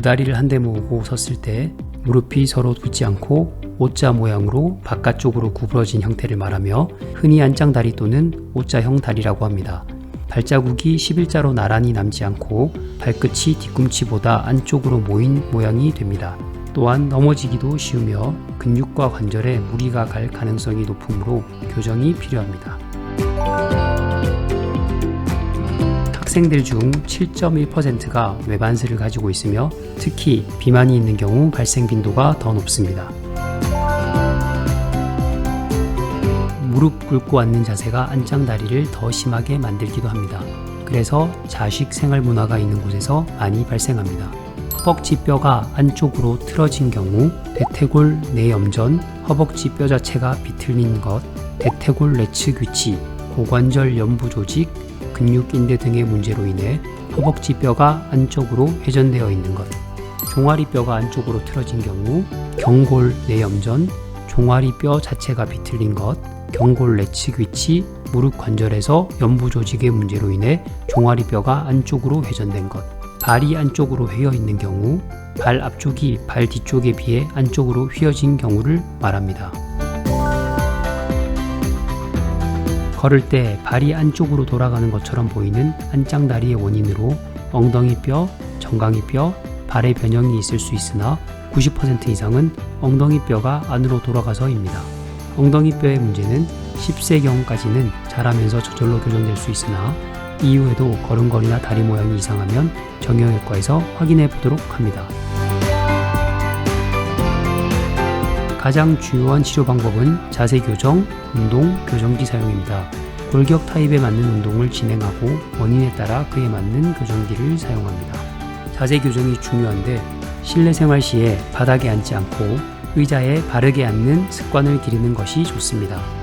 두 다리를 한데 모으고 섰을 때 무릎이 서로 붙지 않고 O자 모양으로 바깥쪽으로 구부러진 형태를 말하며 흔히 안짱다리 또는 O자형 다리라고 합니다. 발자국이 11자로 나란히 남지 않고 발끝이 뒤꿈치보다 안쪽으로 모인 모양이 됩니다. 또한 넘어지기도 쉬우며 근육과 관절에 무리가 갈 가능성이 높으므로 교정이 필요합니다. 학생들 중 7.1%가 외반스를 가지고 있으며 특히 비만이 있는 경우 발생 빈도가 더 높습니다. 무릎 꿇고 앉는 자세가 안짱다리를 더 심하게 만들기도 합니다. 그래서 자식 생활 문화가 있는 곳에서 많이 발생합니다. 허벅지 뼈가 안쪽으로 틀어진 경우 대퇴골 내염전, 허벅지 뼈 자체가 비틀린 것, 대퇴골 내측 위치, 고관절 연부 조직, 근육 인대 등의 문제로 인해 허벅지 뼈가 안쪽으로 회전되어 있는 것, 종아리 뼈가 안쪽으로 틀어진 경우 경골 내염전, 종아리 뼈 자체가 비틀린 것, 경골 내측 위치, 무릎 관절에서 연부 조직의 문제로 인해 종아리 뼈가 안쪽으로 회전된 것, 발이 안쪽으로 휘어 있는 경우, 발 앞쪽이 발 뒤쪽에 비해 안쪽으로 휘어진 경우를 말합니다. 걸을 때 발이 안쪽으로 돌아가는 것처럼 보이는 안짱다리의 원인으로 엉덩이 뼈, 정강이 뼈, 발의 변형이 있을 수 있으나 90% 이상은 엉덩이 뼈가 안으로 돌아가서입니다. 엉덩이 뼈의 문제는 10세 경까지는 자라면서 저절로 교정될 수 있으나 이후에도 걸음걸이나 다리 모양이 이상하면 정형외과에서 확인해 보도록 합니다. 가장 주요한 치료 방법은 자세 교정, 운동, 교정기 사용입니다. 골격 타입에 맞는 운동을 진행하고 원인에 따라 그에 맞는 교정기를 사용합니다. 자세 교정이 중요한데 실내 생활 시에 바닥에 앉지 않고 의자에 바르게 앉는 습관을 기르는 것이 좋습니다.